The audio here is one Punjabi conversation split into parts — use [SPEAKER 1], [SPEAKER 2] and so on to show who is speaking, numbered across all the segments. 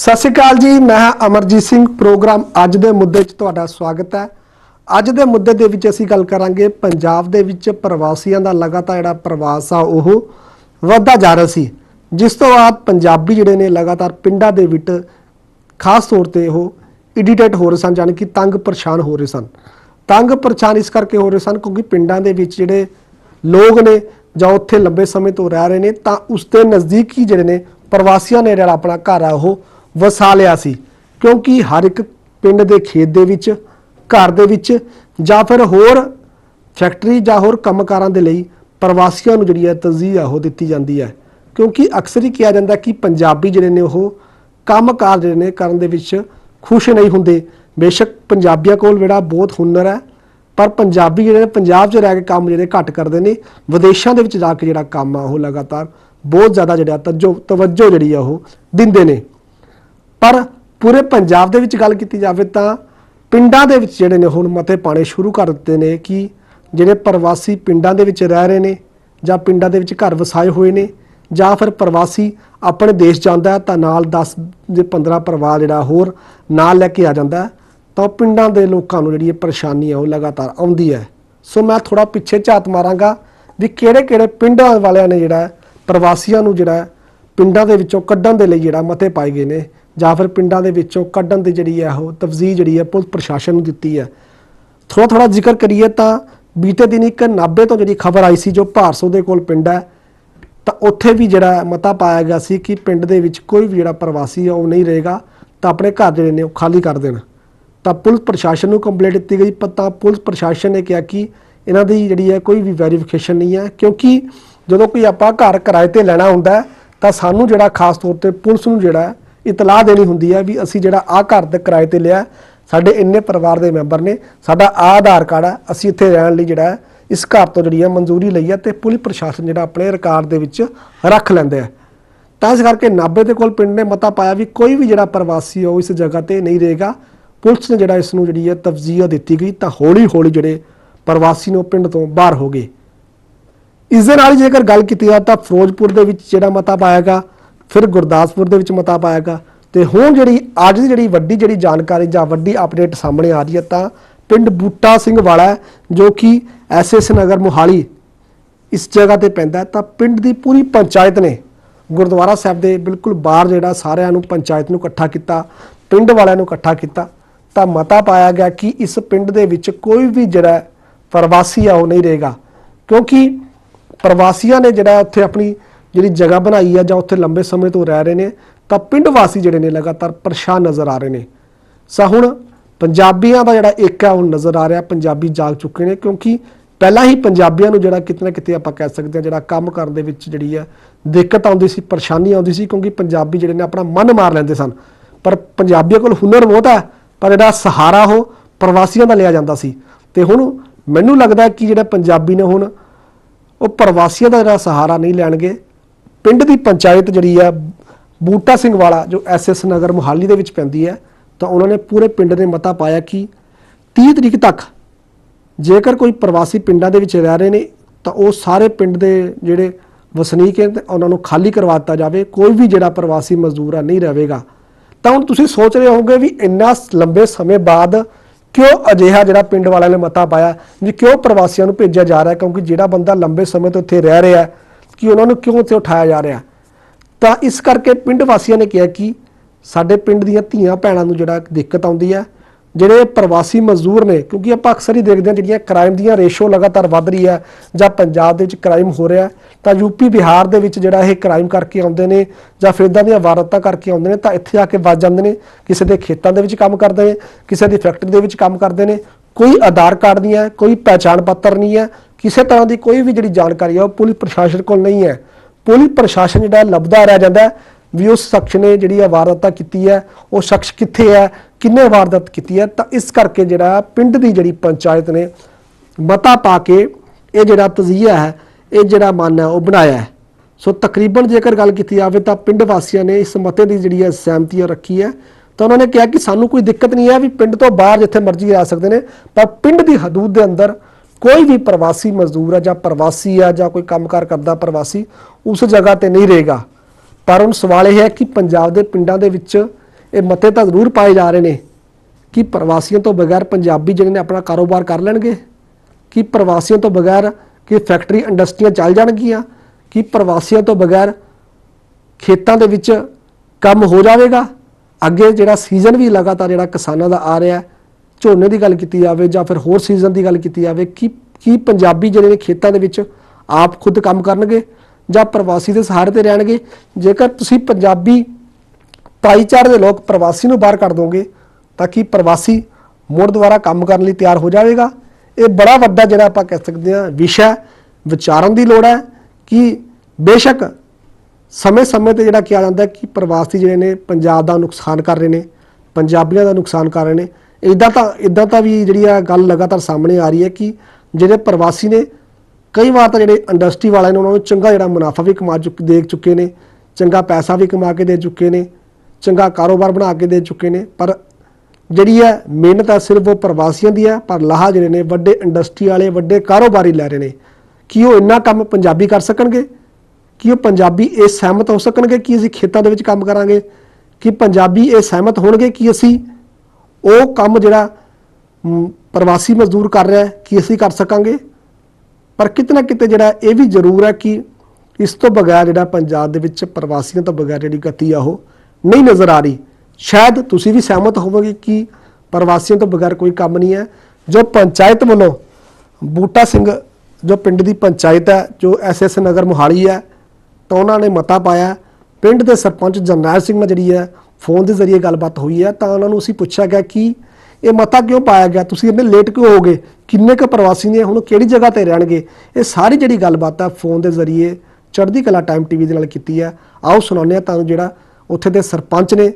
[SPEAKER 1] ਸਤਿ ਸ਼੍ਰੀ ਅਕਾਲ ਜੀ, ਮੈਂ ਹਾਂ ਅਮਰਜੀਤ ਸਿੰਘ। ਪ੍ਰੋਗਰਾਮ ਅੱਜ ਦੇ ਮੁੱਦੇ 'ਚ ਤੁਹਾਡਾ ਸਵਾਗਤ ਹੈ। ਅੱਜ ਦੇ ਮੁੱਦੇ ਦੇ ਵਿੱਚ ਅਸੀਂ ਗੱਲ ਕਰਾਂਗੇ ਪੰਜਾਬ ਦੇ ਵਿੱਚ ਪ੍ਰਵਾਸੀਆਂ ਦਾ ਲਗਾਤਾਰ ਜਿਹੜਾ ਪ੍ਰਵਾਸ ਆ, ਉਹ ਵੱਧਦਾ ਜਾ ਰਿਹਾ ਸੀ। ਜਿਸ ਤੋਂ ਬਾਅਦ ਪੰਜਾਬੀ ਜਿਹੜੇ ਨੇ ਲਗਾਤਾਰ ਪਿੰਡਾਂ ਦੇ ਵਿੱਚ ਖਾਸ ਤੌਰ ਤੇ ਉਹ ਇਡੀਟੇਟ ਹੋ ਰਹੇ ਸਨ, ਜਾਣੀ ਕਿ ਤੰਗ ਪਰੇਸ਼ਾਨ ਹੋ ਰਹੇ ਸਨ। ਤੰਗ ਪਰੇਸ਼ਾਨ ਇਸ ਕਰਕੇ ਹੋ ਰਹੇ ਸਨ ਕਿਉਂਕਿ ਪਿੰਡਾਂ ਦੇ ਵਿੱਚ ਜਿਹੜੇ ਲੋਕ ਨੇ ਜਾਂ ਉੱਥੇ ਲੰਬੇ ਸਮੇਂ ਤੋਂ ਰਹਿ ਰਹੇ ਨੇ, ਤਾਂ ਉਸ ਦੇ ਨਜ਼ਦੀਕ ਜਿਹੜੇ ਨੇ ਪ੍ਰਵਾਸੀਆਂ ਨੇ ਜਿਹੜਾ ਆਪਣਾ ਘਰ ਆ, ਉਹ ਵਸਾ ਲਿਆ ਸੀ। ਕਿਉਂਕਿ ਹਰ ਇੱਕ ਪਿੰਡ ਦੇ ਖੇਤ ਦੇ ਵਿੱਚ, ਘਰ ਦੇ ਵਿੱਚ ਜਾਂ ਫਿਰ ਹੋਰ ਫੈਕਟਰੀ ਜਾਂ ਹੋਰ ਕੰਮਕਾਰਾਂ ਦੇ ਲਈ ਪ੍ਰਵਾਸੀਆਂ ਨੂੰ ਜਿਹੜੀ ਹੈ ਤਰਜੀਹ ਆ ਉਹ ਦਿੱਤੀ ਜਾਂਦੀ ਹੈ। ਕਿਉਂਕਿ ਅਕਸਰ ਹੀ ਕਿਹਾ ਜਾਂਦਾ ਕਿ ਪੰਜਾਬੀ ਜਿਹੜੇ ਨੇ ਉਹ ਕੰਮਕਾਰ ਜਿਹੜੇ ਨੇ ਕਰਨ ਦੇ ਵਿੱਚ ਖੁਸ਼ ਨਹੀਂ ਹੁੰਦੇ। ਬੇਸ਼ੱਕ ਪੰਜਾਬੀਆਂ ਕੋਲ ਜਿਹੜਾ ਬਹੁਤ ਹੁਨਰ ਹੈ, ਪਰ ਪੰਜਾਬੀ ਜਿਹੜੇ ਨੇ ਪੰਜਾਬ 'ਚ ਰਹਿ ਕੇ ਕੰਮ ਜਿਹੜੇ ਘੱਟ ਕਰਦੇ ਨੇ, ਵਿਦੇਸ਼ਾਂ ਦੇ ਵਿੱਚ ਜਾ ਕੇ ਜਿਹੜਾ ਕੰਮ ਆ ਉਹ ਲਗਾਤਾਰ ਬਹੁਤ ਜ਼ਿਆਦਾ ਜਿਹੜਾ ਤਵੱਜੋ ਤਵੱਜੋ ਜਿਹੜੀ ਆ ਉਹ ਦਿੰਦੇ ਨੇ। ਪਰ ਪੂਰੇ ਪੰਜਾਬ ਦੇ ਵਿੱਚ ਗੱਲ ਕੀਤੀ ਜਾਵੇ ਤਾਂ ਪਿੰਡਾਂ ਦੇ ਵਿੱਚ ਜਿਹੜੇ ਨੇ ਹੁਣ ਮਤੇ ਪਾਣੇ ਸ਼ੁਰੂ ਕਰ ਦਿੱਤੇ ਨੇ ਕਿ ਜਿਹੜੇ ਪ੍ਰਵਾਸੀ ਪਿੰਡਾਂ ਦੇ ਵਿੱਚ ਰਹਿ ਰਹੇ ਨੇ ਜਾਂ ਪਿੰਡਾਂ ਦੇ ਵਿੱਚ ਘਰ ਵਸਾਏ ਹੋਏ ਨੇ ਜਾਂ ਫਿਰ ਪ੍ਰਵਾਸੀ ਆਪਣੇ ਦੇਸ਼ ਜਾਂਦਾ ਤਾਂ ਨਾਲ 10 ਦੇ 15 ਪਰਿਵਾਰ ਜਿਹੜਾ ਹੋਰ ਨਾਲ ਲੈ ਕੇ ਆ ਜਾਂਦਾ ਤਾਂ ਪਿੰਡਾਂ ਦੇ ਲੋਕਾਂ ਨੂੰ ਜਿਹੜੀ ਇਹ ਪਰੇਸ਼ਾਨੀ ਹੈ ਉਹ ਲਗਾਤਾਰ ਆਉਂਦੀ ਹੈ। ਸੋ ਮੈਂ ਥੋੜਾ ਪਿੱਛੇ ਝਾਤ ਮਾਰਾਂਗਾ ਵੀ ਕਿਹੜੇ ਕਿਹੜੇ ਪਿੰਡਾਂ ਵਾਲਿਆਂ ਨੇ ਜਿਹੜਾ ਪ੍ਰਵਾਸੀਆਂ ਨੂੰ ਜਿਹੜਾ ਪਿੰਡਾਂ ਦੇ ਵਿੱਚੋਂ ਕੱਢਣ ਦੇ ਲਈ ਜਿਹੜਾ ਮਤੇ ਪਾਏ ਗਏ ਨੇ। ਜਾਂ ਫਿਰ ਪਿੰਡਾਂ ਦੇ ਵਿੱਚੋਂ ਕੱਢਣ ਦੀ ਜਿਹੜੀ ਹੈ ਉਹ ਤਵਜ਼ੀਹ ਜਿਹੜੀ ਹੈ ਪੁਲਿਸ ਪ੍ਰਸ਼ਾਸਨ ਨੂੰ ਦਿੱਤੀ ਹੈ ਥੋੜਾ ਥੋੜਾ ਜ਼ਿਕਰ ਕਰੀਏ ਤਾਂ ਬੀਤੇ ਦਿਨ ਇੱਕ ਨਾਭੇ ਤੋਂ ਜਿਹੜੀ ਖਬਰ ਆਈ ਸੀ ਜੋ ਭਾਰਸੋ ਦੇ ਕੋਲ ਪਿੰਡ ਹੈ ਤਾਂ ਉੱਥੇ ਵੀ ਜਿਹੜਾ ਮਤਾ ਪਾਇਆ ਗਿਆ ਸੀ ਕਿ ਪਿੰਡ ਦੇ ਵਿੱਚ ਕੋਈ ਵੀ ਜਿਹੜਾ ਪ੍ਰਵਾਸੀ ਹੈ ਉਹ ਨਹੀਂ ਰਹੇਗਾ, ਤਾਂ ਆਪਣੇ ਘਰ ਜਿਹੜੇ ਨੇ ਉਹ ਖਾਲੀ ਕਰ ਦੇਣ। ਤਾਂ ਪੁਲਿਸ ਪ੍ਰਸ਼ਾਸਨ ਨੂੰ ਕੰਪਲੇਂਟ ਦਿੱਤੀ ਗਈ ਪਤਾ ਪੁਲਿਸ ਪ੍ਰਸ਼ਾਸਨ ਨੇ ਕਿਹਾ ਕਿ ਇਹਨਾਂ ਦੀ ਜਿਹੜੀ ਹੈ ਕੋਈ ਵੀ ਵੈਰੀਫਿਕੇਸ਼ਨ ਨਹੀਂ ਹੈ ਕਿਉਂਕਿ ਜਦੋਂ ਕੋਈ ਆਪਾਂ ਘਰ ਕਿਰਾਏ ਤੇ ਲੈਣਾ ਹੁੰਦਾ, ਤਾਂ ਸਾਨੂੰ ਜਿਹੜਾ ਖਾਸ ਤੌਰ ਤੇ ਪੁਲਿਸ ਨੂੰ ਜਿਹੜਾ ਇਤਲਾਹ ਦੇਣੀ ਹੁੰਦੀ ਹੈ ਵੀ ਅਸੀਂ ਜਿਹੜਾ ਆ ਘਰ ਦੇ ਕਿਰਾਏ ਤੇ ਲਿਆ, ਸਾਡੇ ਇੰਨੇ ਪਰਿਵਾਰ ਦੇ ਮੈਂਬਰ ਨੇ, ਸਾਡਾ ਆਹ ਆਧਾਰ ਕਾਰਡ ਹੈ ਅਸੀਂ ਇੱਥੇ ਰਹਿਣ ਲਈ ਜਿਹੜਾ ਇਸ ਘਰ ਤੋਂ ਜਿਹੜੀ ਹੈ ਮਨਜ਼ੂਰੀ ਲਈ ਹੈ ਤੇ ਪੁਲਿਸ ਪ੍ਰਸ਼ਾਸਨ ਜਿਹੜਾ ਆਪਣੇ ਰਿਕਾਰਡ ਦੇ ਵਿੱਚ ਰੱਖ ਲੈਂਦੇ ਹੈ ਤਾਂ ਇਸ ਕਰਕੇ ਨਾਭੇ ਦੇ ਕੋਲ ਪਿੰਡ ਨੇ ਮਤਾ ਪਾਇਆ ਵੀ ਕੋਈ ਵੀ ਜਿਹੜਾ ਪ੍ਰਵਾਸੀ ਹੋ ਇਸ ਜਗ੍ਹਾ ਤੇ ਨਹੀਂ ਰਹੇਗਾ। ਪੁਲਿਸ ਨੇ ਜਿਹੜਾ ਇਸ ਨੂੰ ਜਿਹੜੀ ਹੈ ਤਵਜ਼ੀਹ ਦਿੱਤੀ ਗਈ ਤਾਂ ਹੌਲੀ ਹੌਲੀ ਜਿਹੜੇ ਪ੍ਰਵਾਸੀ ਨੇ ਉਹ ਪਿੰਡ ਤੋਂ ਬਾਹਰ ਹੋ ਗਏ। ਇਸ ਦੇ ਨਾਲ ਹੀ ਜੇਕਰ ਗੱਲ ਕੀਤੀ ਜਾਵੇ ਤਾਂ ਫਿਰੋਜ਼ਪੁਰ ਦੇ ਵਿੱਚ ਜਿਹੜਾ ਮਤਾ ਪਾਇਆਗਾ ਫਿਰ ਗੁਰਦਾਸਪੁਰ ਦੇ ਵਿੱਚ ਮਤਾ ਪਾਇਆਗਾ ਤੇ ਹੁਣ ਜਿਹੜੀ, ਅੱਜ ਦੀ ਜਿਹੜੀ ਵੱਡੀ ਜਿਹੜੀ ਜਾਣਕਾਰੀ ਜਾਂ ਵੱਡੀ ਅਪਡੇਟ ਸਾਹਮਣੇ ਆ ਰਹੀ ਹੈ ਤਾਂ ਪਿੰਡ ਬੂਟਾ ਸਿੰਘ ਵਾਲਾ ਜੋ ਕਿ ਐਸਐਸ ਨਗਰ ਮੁਹਾਲੀ ਇਸ ਜਗ੍ਹਾ ਤੇ ਪੈਂਦਾ ਤਾਂ ਪਿੰਡ ਦੀ ਪੂਰੀ ਪੰਚਾਇਤ ਨੇ ਗੁਰਦੁਆਰਾ ਸਾਹਿਬ ਦੇ ਬਿਲਕੁਲ ਬਾਹਰ ਜਿਹੜਾ ਸਾਰਿਆਂ ਨੂੰ ਪੰਚਾਇਤ ਨੂੰ ਇਕੱਠਾ ਕੀਤਾ, ਪਿੰਡ ਵਾਲਿਆਂ ਨੂੰ ਇਕੱਠਾ ਕੀਤਾ। ਤਾਂ ਮਤਾ ਪਾਇਆ ਗਿਆ ਕਿ ਇਸ ਪਿੰਡ ਦੇ ਵਿੱਚ ਕੋਈ ਵੀ ਜਿਹੜਾ ਪ੍ਰਵਾਸੀ ਆ ਉਹ ਨਹੀਂ ਰਹੇਗਾ। ਕਿਉਂਕਿ ਪ੍ਰਵਾਸੀਆਂ ਨੇ ਜਿਹੜਾ ਉੱਥੇ ਆਪਣੀ ਜਿਹੜੀ ਜਗ੍ਹਾ ਬਣਾਈ ਆ ਜਾਂ ਉੱਥੇ ਲੰਬੇ ਸਮੇਂ ਤੋਂ ਰਹਿ ਰਹੇ ਨੇ, ਤਾਂ ਪਿੰਡ ਵਾਸੀ ਜਿਹੜੇ ਨੇ ਲਗਾਤਾਰ ਪਰੇਸ਼ਾਨ ਨਜ਼ਰ ਆ ਰਹੇ ਨੇ। ਸਾ ਹੁਣ ਪੰਜਾਬੀਆਂ ਦਾ ਜਿਹੜਾ ਇੱਕ ਹੈ ਉਹ ਨਜ਼ਰ ਆ ਰਿਹਾ, ਪੰਜਾਬੀ ਜਾਗ ਚੁੱਕੇ ਨੇ, ਕਿਉਂਕਿ ਪਹਿਲਾਂ ਹੀ ਪੰਜਾਬੀਆਂ ਨੂੰ ਜਿਹੜਾ ਕਿਤੇ ਨਾ ਕਿਤੇ ਆਪਾਂ ਕਹਿ ਸਕਦੇ ਹਾਂ, ਜਿਹੜਾ ਕੰਮ ਕਰਨ ਦੇ ਵਿੱਚ ਜਿਹੜੀ ਹੈ ਦਿੱਕਤ ਆਉਂਦੀ ਸੀ, ਪਰੇਸ਼ਾਨੀ ਆਉਂਦੀ ਸੀ, ਕਿਉਂਕਿ ਪੰਜਾਬੀ ਜਿਹੜੇ ਨੇ ਆਪਣਾ ਮਨ ਮਾਰ ਲੈਂਦੇ ਸਨ। ਪਰ ਪੰਜਾਬੀਆਂ ਕੋਲ ਹੁਨਰ ਬਹੁਤ ਹੈ ਪਰ ਜਿਹੜਾ ਸਹਾਰਾ ਉਹ ਪ੍ਰਵਾਸੀਆਂ ਦਾ ਲਿਆ ਜਾਂਦਾ ਸੀ। ਤੇ ਹੁਣ ਮੈਨੂੰ ਲੱਗਦਾ ਕਿ ਜਿਹੜਾ ਪੰਜਾਬੀ ਨੇ ਹੁਣ, ਉਹ ਪ੍ਰਵਾਸੀਆਂ ਦਾ ਜਿਹੜਾ ਸਹਾਰਾ ਨਹੀਂ ਲੈਣਗੇ ਪਿੰਡ ਦੀ ਪੰਚਾਇਤ ਜਿਹੜੀ ਆ ਬੂਟਾ ਸਿੰਘ ਵਾਲਾ ਜੋ ਐਸਐਸ ਨਗਰ ਮੁਹਾਲੀ ਦੇ ਵਿੱਚ ਪੈਂਦੀ ਹੈ ਤਾਂ ਉਹਨਾਂ ਨੇ ਪੂਰੇ ਪਿੰਡ ਨੇ ਮਤਾ ਪਾਇਆ ਕਿ 30 ਤਰੀਕ ਤੱਕ ਜੇਕਰ ਕੋਈ ਪ੍ਰਵਾਸੀ ਪਿੰਡਾਂ ਦੇ ਵਿੱਚ ਰਹਿ ਰਹੇ ਨੇ ਤਾਂ ਉਹ ਸਾਰੇ ਪਿੰਡ ਦੇ ਜਿਹੜੇ ਵਸਨੀਕ ਹੈ ਤੇ ਉਹਨਾਂ ਨੂੰ ਖਾਲੀ ਕਰਵਾ ਦਿੱਤਾ ਜਾਵੇ ਕੋਈ ਵੀ ਜਿਹੜਾ ਪ੍ਰਵਾਸੀ ਮਜ਼ਦੂਰ ਆ ਨਹੀਂ ਰਹੇਗਾ। ਤਾਂ ਹੁਣ ਤੁਸੀਂ ਸੋਚ ਰਹੇ ਹੋਵੋਗੇ ਵੀ ਇੰਨਾ ਲੰਬੇ ਸਮੇਂ ਬਾਅਦ ਕਿਉਂ ਅਜਿਹਾ ਜਿਹੜਾ ਪਿੰਡ ਵਾਲਿਆਂ ਨੇ ਮਤਾ ਪਾਇਆ ਵੀ ਕਿਉਂ ਪ੍ਰਵਾਸੀਆਂ ਨੂੰ ਭੇਜਿਆ ਜਾ ਰਿਹਾ ਕਿਉਂਕਿ ਜਿਹੜਾ ਬੰਦਾ ਲੰਬੇ ਸਮੇਂ ਤੋਂ ਇੱਥੇ ਰਹਿ ਰਿਹਾ ਹੈ, ਕਿ ਉਹਨਾਂ ਨੂੰ ਕਿਉਂ ਇੱਥੇ ਉਠਾਇਆ ਜਾ ਰਿਹਾ? ਤਾਂ ਇਸ ਕਰਕੇ ਪਿੰਡ ਵਾਸੀਆਂ ਨੇ ਕਿਹਾ ਕਿ ਸਾਡੇ ਪਿੰਡ ਦੀਆਂ ਧੀਆਂ ਭੈਣਾਂ ਨੂੰ ਜਿਹੜਾ ਦਿੱਕਤ ਆਉਂਦੀ ਹੈ ਜਿਹੜੇ ਪ੍ਰਵਾਸੀ ਮਜ਼ਦੂਰ ਨੇ ਕਿਉਂਕਿ ਆਪਾਂ ਅਕਸਰ ਹੀ ਦੇਖਦੇ ਹਾਂ ਜਿਹੜੀਆਂ ਕ੍ਰਾਈਮ ਦੀਆਂ ਰੇਸ਼ੋ ਲਗਾਤਾਰ ਵੱਧ ਰਹੀ ਹੈ ਜਾਂ ਪੰਜਾਬ ਦੇ ਵਿੱਚ ਕ੍ਰਾਈਮ ਹੋ ਰਿਹਾ ਹੈ, ਤਾਂ ਯੂਪੀ ਬਿਹਾਰ ਦੇ ਵਿੱਚ ਜਿਹੜਾ ਇਹ ਕ੍ਰਾਈਮ ਕਰਕੇ ਆਉਂਦੇ ਨੇ ਜਾਂ ਫਿਰ ਇੱਦਾਂ ਦੀਆਂ ਵਾਰਤਾਂ ਕਰਕੇ ਆਉਂਦੇ ਨੇ ਤਾਂ ਇੱਥੇ ਆ ਕੇ ਵੱਜ ਜਾਂਦੇ ਨੇ ਕਿਸੇ ਦੇ ਖੇਤਾਂ ਦੇ ਵਿੱਚ ਕੰਮ ਕਰਦੇ ਨੇ ਕਿਸੇ ਦੀ ਫੈਕਟਰੀ ਦੇ ਵਿੱਚ ਕੰਮ ਕਰਦੇ ਨੇ। ਕੋਈ ਆਧਾਰ ਕਾਰਡ ਨਹੀਂ ਹੈ ਕੋਈ ਪਹਿਚਾਣ ਪੱਤਰ ਨਹੀਂ ਹੈ ਕਿਸੇ ਤਰ੍ਹਾਂ ਦੀ ਕੋਈ ਵੀ ਜਿਹੜੀ ਜਾਣਕਾਰੀ ਆ ਉਹ ਪੁਲਿਸ ਪ੍ਰਸ਼ਾਸਨ ਕੋਲ ਨਹੀਂ ਹੈ। ਪੁਲਿਸ ਪ੍ਰਸ਼ਾਸਨ ਜਿਹੜਾ ਲੱਭਦਾ ਰਹਿ ਜਾਂਦਾ ਵੀ ਉਸ ਸ਼ਖਸ ਨੇ ਜਿਹੜੀ ਆ ਵਾਰਦਾਤ ਕੀਤੀ ਹੈ, ਉਹ ਸ਼ਖਸ ਕਿੱਥੇ ਹੈ, ਕਿੰਨੇ ਵਾਰਦਾਤ ਕੀਤੀ ਹੈ, ਤਾਂ ਇਸ ਕਰਕੇ ਜਿਹੜਾ ਪਿੰਡ ਦੀ ਜਿਹੜੀ ਪੰਚਾਇਤ ਨੇ ਮਤਾ ਪਾ ਕੇ ਇਹ ਜਿਹੜਾ ਤਜ਼ੀਆ ਹੈ, ਇਹ ਜਿਹੜਾ ਮਨ ਹੈ, ਉਹ ਬਣਾਇਆ ਹੈ। ਸੋ ਤਕਰੀਬਨ ਜੇਕਰ ਗੱਲ ਕੀਤੀ ਜਾਵੇ ਤਾਂ ਪਿੰਡ ਵਾਸੀਆਂ ਨੇ ਇਸ ਮਤੇ ਦੀ ਜਿਹੜੀ ਹੈ ਸਹਿਮਤੀ ਰੱਖੀ ਹੈ। ਤਾਂ ਉਹਨਾਂ ਨੇ ਕਿਹਾ ਕਿ ਸਾਨੂੰ ਕੋਈ ਦਿੱਕਤ ਨਹੀਂ ਹੈ ਵੀ ਪਿੰਡ ਤੋਂ ਬਾਹਰ ਜਿੱਥੇ ਮਰਜ਼ੀ ਆ ਸਕਦੇ ਨੇ, ਪਰ ਪਿੰਡ ਦੀ ਹਦੂਦ ਦੇ ਅੰਦਰ ਕੋਈ ਵੀ ਪ੍ਰਵਾਸੀ ਮਜ਼ਦੂਰ ਆ ਜਾਂ ਪ੍ਰਵਾਸੀ ਆ ਜਾਂ ਕੋਈ ਕੰਮਕਾਰ ਕਰਦਾ ਪ੍ਰਵਾਸੀ ਉਸ ਜਗ੍ਹਾ ਤੇ ਨਹੀਂ ਰਹੇਗਾ। ਪਰ ਹੁਣ ਸਵਾਲ ਇਹ ਹੈ ਕਿ ਪੰਜਾਬ ਦੇ ਪਿੰਡਾਂ ਦੇ ਵਿੱਚ ਇਹ ਮਤੇ ਤਾਂ ਜ਼ਰੂਰ ਪਾਏ ਜਾ ਰਹੇ ਨੇ ਕਿ ਪ੍ਰਵਾਸੀਆਂ ਤੋਂ ਬਗੈਰ ਪੰਜਾਬੀ ਜਿਹੜੇ ਨੇ ਆਪਣਾ ਕਾਰੋਬਾਰ ਕਰ ਲੈਣਗੇ ਕਿ ਪ੍ਰਵਾਸੀਆਂ ਤੋਂ ਬਗੈਰ ਕਿ ਫੈਕਟਰੀ ਇੰਡਸਟਰੀਆਂ ਚੱਲ ਜਾਣਗੀਆਂ ਕਿ ਪ੍ਰਵਾਸੀਆਂ ਤੋਂ ਬਗੈਰ ਖੇਤਾਂ ਦੇ ਵਿੱਚ ਕੰਮ ਹੋ ਜਾਵੇਗਾ। ਅੱਗੇ ਜਿਹੜਾ ਸੀਜ਼ਨ ਵੀ ਲਗਾਤਾਰ ਜਿਹੜਾ ਕਿਸਾਨਾਂ ਦਾ ਆ ਰਿਹਾ ਹੈ, ਝੋਨੇ ਦੀ ਗੱਲ ਕੀਤੀ ਜਾਵੇ ਜਾਂ ਫਿਰ ਹੋਰ ਸੀਜ਼ਨ ਦੀ ਗੱਲ ਕੀਤੀ ਜਾਵੇ ਕਿ ਕੀ ਪੰਜਾਬੀ ਜਿਹੜੇ ਨੇ ਖੇਤਾਂ ਦੇ ਵਿੱਚ ਆਪ ਖੁਦ ਕੰਮ ਕਰਨਗੇ ਜਾਂ ਪ੍ਰਵਾਸੀ ਦੇ ਸਹਾਰੇ ਤੇ ਰਹਿਣਗੇ? ਜੇਕਰ ਤੁਸੀਂ ਪੰਜਾਬੀ ਭਾਈਚਾਰੇ ਦੇ ਲੋਕ ਪ੍ਰਵਾਸੀ ਨੂੰ ਬਾਹਰ ਕੱਢ ਦੋਗੇ ਤਾਂ ਕਿ ਪ੍ਰਵਾਸੀ ਮੁੜ ਦੁਬਾਰਾ ਕੰਮ ਕਰਨ ਲਈ ਤਿਆਰ ਹੋ ਜਾਵੇਗਾ? ਇਹ ਬੜਾ ਵੱਡਾ ਜਿਹੜਾ ਆਪਾਂ ਕਹਿ ਸਕਦੇ ਹਾਂ ਵਿਸ਼ਾ ਹੈ, ਵਿਚਾਰਨ ਦੀ ਲੋੜ ਹੈ ਕਿ ਬੇਸ਼ੱਕ ਸਮੇਂ-ਸਮੇਂ ਤੇ ਜਿਹੜਾ ਕਿਹਾ ਜਾਂਦਾ ਕਿ ਪ੍ਰਵਾਸੀ ਜਿਹੜੇ ਨੇ ਪੰਜਾਬ ਦਾ ਨੁਕਸਾਨ ਕਰ ਰਹੇ ਨੇ ਪੰਜਾਬੀਆਂ ਦਾ ਨੁਕਸਾਨ ਕਰ ਰਹੇ ਨੇ ਇਦਾਂ ਤਾਂ ਇਦਾਂ ਤਾਂ ਵੀ ਜਿਹੜੀ ਆ ਗੱਲ ਲਗਾਤਾਰ ਸਾਹਮਣੇ ਆ ਰਹੀ ਹੈ ਕਿ ਜਿਹੜੇ ਪ੍ਰਵਾਸੀ ਨੇ, ਕਈ ਵਾਰ ਤਾਂ ਜਿਹੜੇ ਇੰਡਸਟਰੀ ਵਾਲਿਆਂ ਨੇ, ਉਹਨਾਂ ਨੂੰ ਚੰਗਾ ਜਿਹੜਾ ਮੁਨਾਫਾ ਵੀ ਕਮਾ ਚੁੱਕ, ਦੇ ਚੁੱਕੇ ਨੇ, ਚੰਗਾ ਪੈਸਾ ਵੀ ਕਮਾ ਕੇ ਦੇ ਚੁੱਕੇ ਨੇ, ਚੰਗਾ ਕਾਰੋਬਾਰ ਬਣਾ ਕੇ ਦੇ ਚੁੱਕੇ ਨੇ, ਪਰ ਜਿਹੜੀ ਹੈ ਮਿਹਨਤ ਹੈ ਸਿਰਫ ਉਹ ਪ੍ਰਵਾਸੀਆਂ ਦੀ ਹੈ, ਪਰ ਲਾਹਾ ਜਿਹੜੇ ਨੇ, ਵੱਡੇ ਇੰਡਸਟਰੀ ਵਾਲੇ, ਵੱਡੇ ਕਾਰੋਬਾਰੀ ਲੈ ਰਹੇ ਨੇ। ਕੀ ਉਹ ਇੰਨਾ ਕੰਮ ਪੰਜਾਬੀ ਕਰ ਸਕਣਗੇ? ਕੀ ਉਹ ਪੰਜਾਬੀ ਇਹ ਸਹਿਮਤ ਹੋ ਸਕਣਗੇ ਕਿ ਅਸੀਂ ਖੇਤਾਂ ਦੇ ਵਿੱਚ ਕੰਮ ਕਰਾਂਗੇ? ਕਿ ਪੰਜਾਬੀ ਇਹ ਸਹਿਮਤ ਹੋਣਗੇ ਕਿ ਅਸੀਂ ਉਹ ਕੰਮ ਜਿਹੜਾ ਪ੍ਰਵਾਸੀ ਮਜ਼ਦੂਰ ਕਰ ਰਿਹਾ ਹੈ, ਕਿ ਅਸੀਂ ਕਰ ਸਕਾਂਗੇ? ਪਰ ਕਿਤੇ ਨਾ ਕਿਤੇ ਜਿਹੜਾ ਇਹ ਵੀ ਜ਼ਰੂਰ ਹੈ ਕਿ ਇਸ ਤੋਂ ਬਗੈਰ ਜਿਹੜਾ ਪੰਜਾਬ ਦੇ ਵਿੱਚ ਪ੍ਰਵਾਸੀਆਂ ਤੋਂ ਬਗੈਰ ਜਿਹੜੀ ਗਤੀ ਆ ਉਹ ਨਹੀਂ ਨਜ਼ਰ ਆ ਰਹੀ। ਸ਼ਾਇਦ ਤੁਸੀਂ ਵੀ ਸਹਿਮਤ ਹੋਵੋਗੇ ਕਿ ਪ੍ਰਵਾਸੀਆਂ ਤੋਂ ਬਗੈਰ ਕੋਈ ਕੰਮ ਨਹੀਂ ਹੈ। ਜੋ ਪੰਚਾਇਤ ਵੱਲੋਂ ਬੂਟਾ ਸਿੰਘ, ਜੋ ਪਿੰਡ ਦੀ ਪੰਚਾਇਤ ਹੈ, ਜੋ ਐਸਐਸ ਨਗਰ ਮੁਹਾਲੀ ਹੈ, ਤਾਂ ਉਹਨਾਂ ਨੇ ਮਤਾ ਪਾਇਆ। ਪਿੰਡ ਦੇ ਸਰਪੰਚ ਜਰਨੈਲ ਸਿੰਘ ਨਾਲ ਜਿਹੜੀ ਹੈ ਫੋਨ ਦੇ ਜ਼ਰੀਏ ਗੱਲਬਾਤ ਹੋਈ ਹੈ, ਤਾਂ ਉਹਨਾਂ ਨੂੰ ਅਸੀਂ ਪੁੱਛਿਆ ਗਿਆ ਕਿ ਇਹ ਮਤਾ ਕਿਉਂ ਪਾਇਆ ਗਿਆ? ਤੁਸੀਂ ਇੰਨੇ ਲੇਟ ਕਿਉਂ ਹੋਗੇ ਕਿੰਨੇ ਕੁ ਪ੍ਰਵਾਸੀ ਨੇ? ਹੁਣ ਕਿਹੜੀ ਜਗ੍ਹਾ ਤੇ ਰਹਿਣਗੇ? ਇਹ ਸਾਰੀ ਜਿਹੜੀ ਗੱਲਬਾਤ ਆ ਫੋਨ ਦੇ ਜ਼ਰੀਏ ਚੜ੍ਹਦੀ ਕਲਾ ਟਾਈਮ ਟੀਵੀ ਦੇ ਨਾਲ ਕੀਤੀ ਹੈ। ਆਓ ਸੁਣਾਉਂਦੇ ਹਾਂ ਤੁਹਾਨੂੰ ਜਿਹੜਾ ਉੱਥੇ ਦੇ ਸਰਪੰਚ ਨੇ,